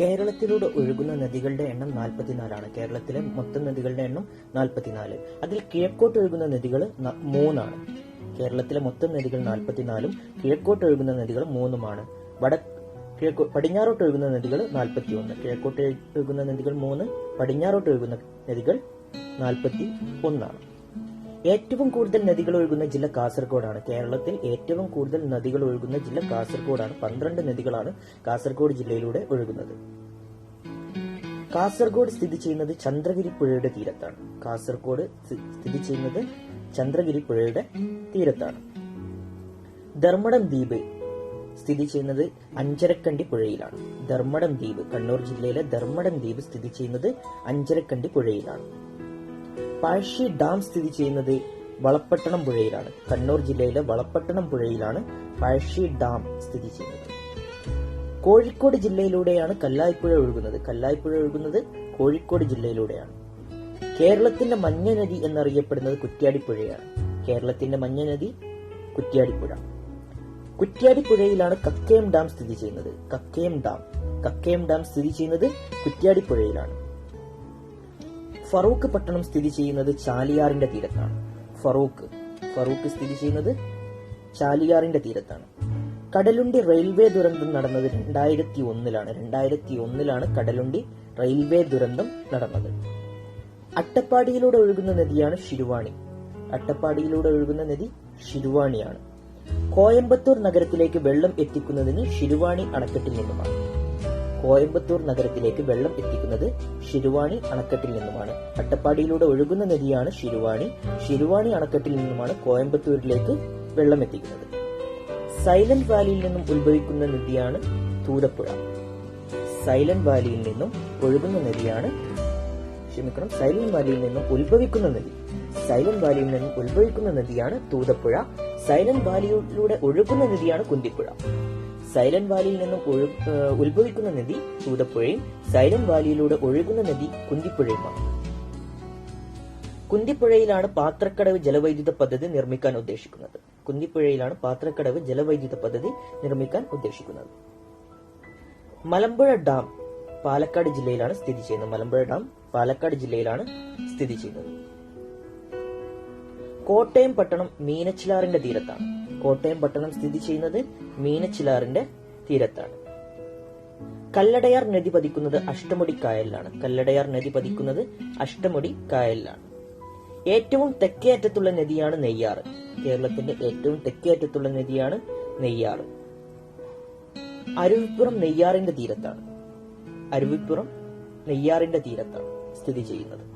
കേരളത്തിലൂടെ ഒഴുകുന്ന നദികളുടെ എണ്ണം നാൽപ്പത്തിനാലാണ് കേരളത്തിലെ മൊത്തം നദികളുടെ എണ്ണം നാൽപ്പത്തിനാല് അതിൽ കിഴക്കോട്ട് ഒഴുകുന്ന നദികൾ മൂന്നാണ്. കേരളത്തിലെ മൊത്തം നദികൾ നാൽപ്പത്തിനാലും കിഴക്കോട്ട് ഒഴുകുന്ന നദികൾ മൂന്നുമാണ്. വട കിഴക്കോ പടിഞ്ഞാറോട്ട് ഒഴുകുന്ന നദികൾ നാൽപ്പത്തി ഒന്ന് കിഴക്കോട്ട് ഒഴുകുന്ന നദികൾ മൂന്ന് പടിഞ്ഞാറോട്ട് ഒഴുകുന്ന നദികൾ നാൽപ്പത്തി ഒന്നാണ്. ഏറ്റവും കൂടുതൽ നദികൾ ഒഴുകുന്ന ജില്ല കാസർഗോഡാണ്. കേരളത്തിൽ ഏറ്റവും കൂടുതൽ നദികൾ ഒഴുകുന്ന ജില്ല കാസർഗോഡാണ്. പന്ത്രണ്ട് നദികളാണ് കാസർഗോഡ് ജില്ലയിലൂടെ ഒഴുകുന്നത്. കാസർഗോഡ് സ്ഥിതി ചെയ്യുന്നത് ചന്ദ്രഗിരി പുഴയുടെ തീരത്താണ്. കാസർഗോഡ് സ്ഥിതി ചെയ്യുന്നത് ചന്ദ്രഗിരി പുഴയുടെ തീരത്താണ്. ധർമ്മടം ദ്വീപ് സ്ഥിതി ചെയ്യുന്നത് അഞ്ചരക്കണ്ടി പുഴയിലാണ്. ധർമ്മടം ദ്വീപ് കണ്ണൂർ ജില്ലയിലെ ധർമ്മടം ദ്വീപ് സ്ഥിതി ചെയ്യുന്നത് അഞ്ചരക്കണ്ടി പുഴയിലാണ്. പഴശ്ശി ഡാം സ്ഥിതി ചെയ്യുന്നത് വളപ്പട്ടണം പുഴയിലാണ്. കണ്ണൂർ ജില്ലയിലെ വളപ്പട്ടണം പുഴയിലാണ് പഴശ്ശി ഡാം സ്ഥിതി ചെയ്യുന്നത്. കോഴിക്കോട് ജില്ലയിലൂടെയാണ് കല്ലായിപ്പുഴ ഒഴുകുന്നത്. കല്ലായിപ്പുഴ ഒഴുകുന്നത് കോഴിക്കോട് ജില്ലയിലൂടെയാണ്. കേരളത്തിന്റെ മഞ്ഞ നദി എന്നറിയപ്പെടുന്നത് കുറ്റ്യാടിപ്പുഴയാണ് കേരളത്തിന്റെ മഞ്ഞ നദി കുറ്റ്യാടിപ്പുഴ കുറ്റ്യാടിപ്പുഴയിലാണ് കക്കയം ഡാം സ്ഥിതി ചെയ്യുന്നത്. കക്കയം ഡാം. കക്കയം ഡാം സ്ഥിതി ചെയ്യുന്നത് കുറ്റ്യാടിപ്പുഴയിലാണ് ഫറൂഖ് പട്ടണം സ്ഥിതി ചെയ്യുന്നത് ചാലിയാറിന്റെ തീരത്താണ്. ഫറൂഖ് ഫറൂഖ് സ്ഥിതി ചെയ്യുന്നത് ചാലിയാറിന്റെ തീരത്താണ്. കടലുണ്ടി റെയിൽവേ ദുരന്തം നടന്നത് രണ്ടായിരത്തി ഒന്നിലാണ് രണ്ടായിരത്തി ഒന്നിലാണ് കടലുണ്ടി റെയിൽവേ ദുരന്തം നടന്നത്. അട്ടപ്പാടിയിലൂടെ ഒഴുകുന്ന നദിയാണ് ശിരുവാണി. അട്ടപ്പാടിയിലൂടെ ഒഴുകുന്ന നദി ശിരുവാണിയാണ്. കോയമ്പത്തൂർ നഗരത്തിലേക്ക് വെള്ളം എത്തിക്കുന്നതിന് ശിരുവാണി അണക്കെട്ടിൽ നിന്നുമാണ്. കോയമ്പത്തൂർ നഗരത്തിലേക്ക് വെള്ളം എത്തിക്കുന്നത് ശിരുവാണി അണക്കെട്ടിൽ നിന്നുമാണ്. അട്ടപ്പാടിയിലൂടെ ഒഴുകുന്ന നദിയാണ് ശിരുവാണി. ശിരുവാണി അണക്കെട്ടിൽ നിന്നുമാണ് കോയമ്പത്തൂരിലേക്ക് വെള്ളം എത്തിക്കുന്നത്. സൈലന്റ് വാലിയിൽ നിന്നും ഉത്ഭവിക്കുന്ന നദിയാണ് തൂതപ്പുഴ സൈലന്റ് വാലിയിൽ നിന്നും ഒഴുകുന്ന നദിയാണ് ക്ഷമിക്കണം സൈലന്റ് വാലിയിൽ നിന്നും ഉത്ഭവിക്കുന്ന നദി. സൈലന്റ് വാലിയിൽ നിന്നും ഉത്ഭവിക്കുന്ന നദിയാണ് തൂതപ്പുഴ സൈലന്റ് വാലിയിലൂടെ ഒഴുകുന്ന നദിയാണ് കുന്തിപ്പുഴ. സൈലന്റ് വാലിയിൽ നിന്നും ഉത്ഭവിക്കുന്ന നദി ചൂതപ്പുഴയും സൈലന്റ് വാലിയിലൂടെ ഒഴുകുന്ന നദി കുന്തിപ്പുഴയുമാണ്. കുന്തിപ്പുഴയിലാണ് പാത്രക്കടവ് ജലവൈദ്യുത പദ്ധതി നിർമ്മിക്കാൻ ഉദ്ദേശിക്കുന്നത്. കുന്തിപ്പുഴയിലാണ് പാത്രക്കടവ് ജലവൈദ്യുത പദ്ധതി നിർമ്മിക്കാൻ ഉദ്ദേശിക്കുന്നത്. മലമ്പുഴ ഡാം പാലക്കാട് ജില്ലയിലാണ് സ്ഥിതി ചെയ്യുന്നത്. മലമ്പുഴ ഡാം പാലക്കാട് ജില്ലയിലാണ് സ്ഥിതി ചെയ്യുന്നത്. കോട്ടയം പട്ടണം മീനച്ചിലാറിന്റെ തീരത്താണ്. കോട്ടയം പട്ടണം സ്ഥിതി ചെയ്യുന്നത് മീനച്ചിലാറിന്റെ തീരത്താണ്. കല്ലടയാർ നദി പതിക്കുന്നത് അഷ്ടമുടി കായലിലാണ്. കല്ലടയാർ നദി പതിക്കുന്നത് അഷ്ടമുടി കായലിലാണ്. ഏറ്റവും തെക്കേ അറ്റത്തുള്ള നദിയാണ് നെയ്യാറ് കേരളത്തിന്റെ ഏറ്റവും തെക്കേ അറ്റത്തുള്ള നദിയാണ് നെയ്യാറ് അരുവിപ്പുറം നെയ്യാറിന്റെ തീരത്താണ്. അരുവിപ്പുറം നെയ്യാറിന്റെ തീരത്താണ് സ്ഥിതി ചെയ്യുന്നത്.